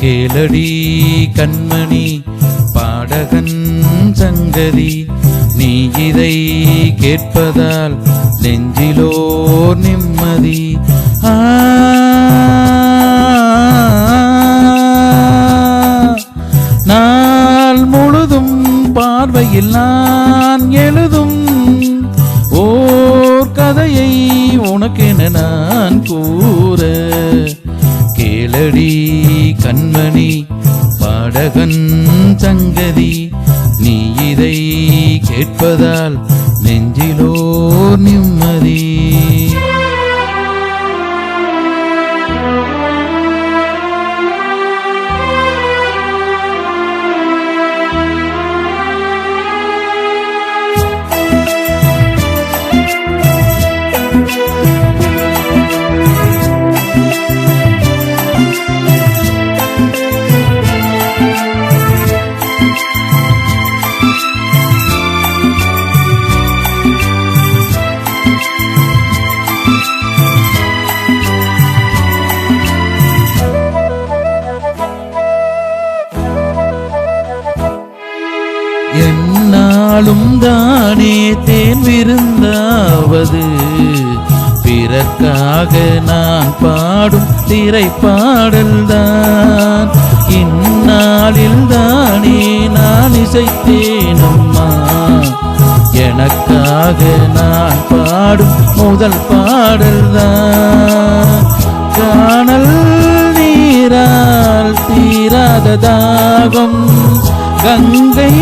கேளடி கண்மணி பாடகன் சங்கதி நீ இதை கேட்பதால் நெஞ்சிலோ நிம்மதி. ஆ. நாள் முழுதும் பார்வையில் நான் எழுதும் ஓர் கதையை உனக்கென நான் கூற கண்மணி கண்மணி பாடகன் சங்கதி நீ இதை கேட்பதால் நெஞ்சிலோ நிம்மதி. என்னாலும் தானே தேன் விருந்தாவது. பிறக்காக நான் பாடும் திரைப்பாடல் தான். இந்நாளில் தானே நான் இசைத்தேனம்மா எனக்காக நான் பாடும் முதல் பாடல் தான். காணல் நீரால் தீராத தாகம். கங்கை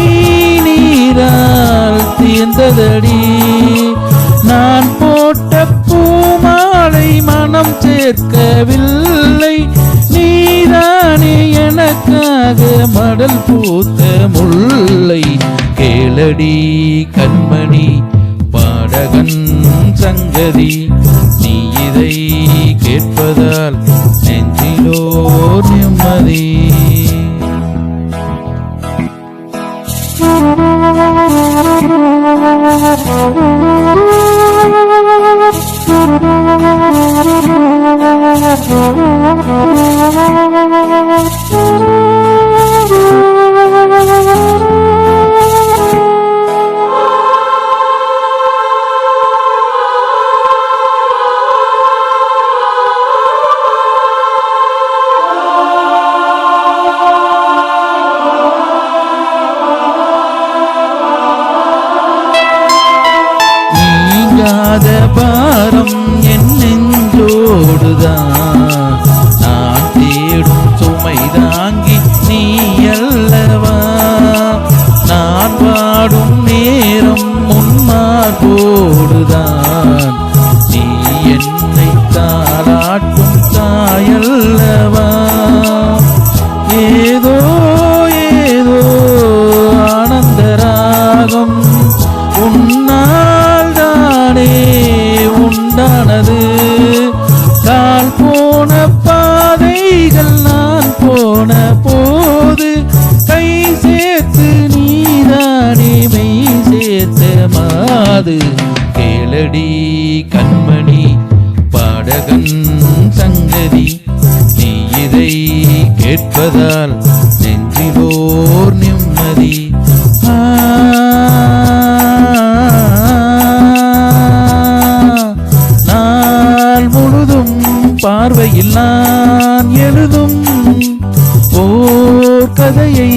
நீரால் நான் போட்ட பூமாலை மனம் சேர்க்கவில்லை. நீதானே எனக்காக மடல் பூத்த முல்லை. கேளடி கண்மணி பாடகன் சங்கதி நீ Thank you. நீங்காத பா மாது கேளடி கண்மணி பாடகன் சங்கதி நீ இதை கேட்பதால் நெஞ்சிலோர் நிம்மதி. நாள் முழுதும் பார்வையில் நான் எழுதும் ஓர் கதையை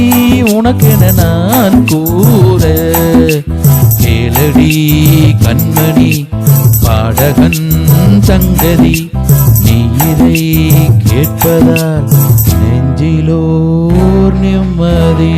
உனக்கென நான் கூற கண்மணி கண்மணி பாடகன் சங்கதி நீ இதை கேட்பதால் நெஞ்சிலோர் நிம்மதி.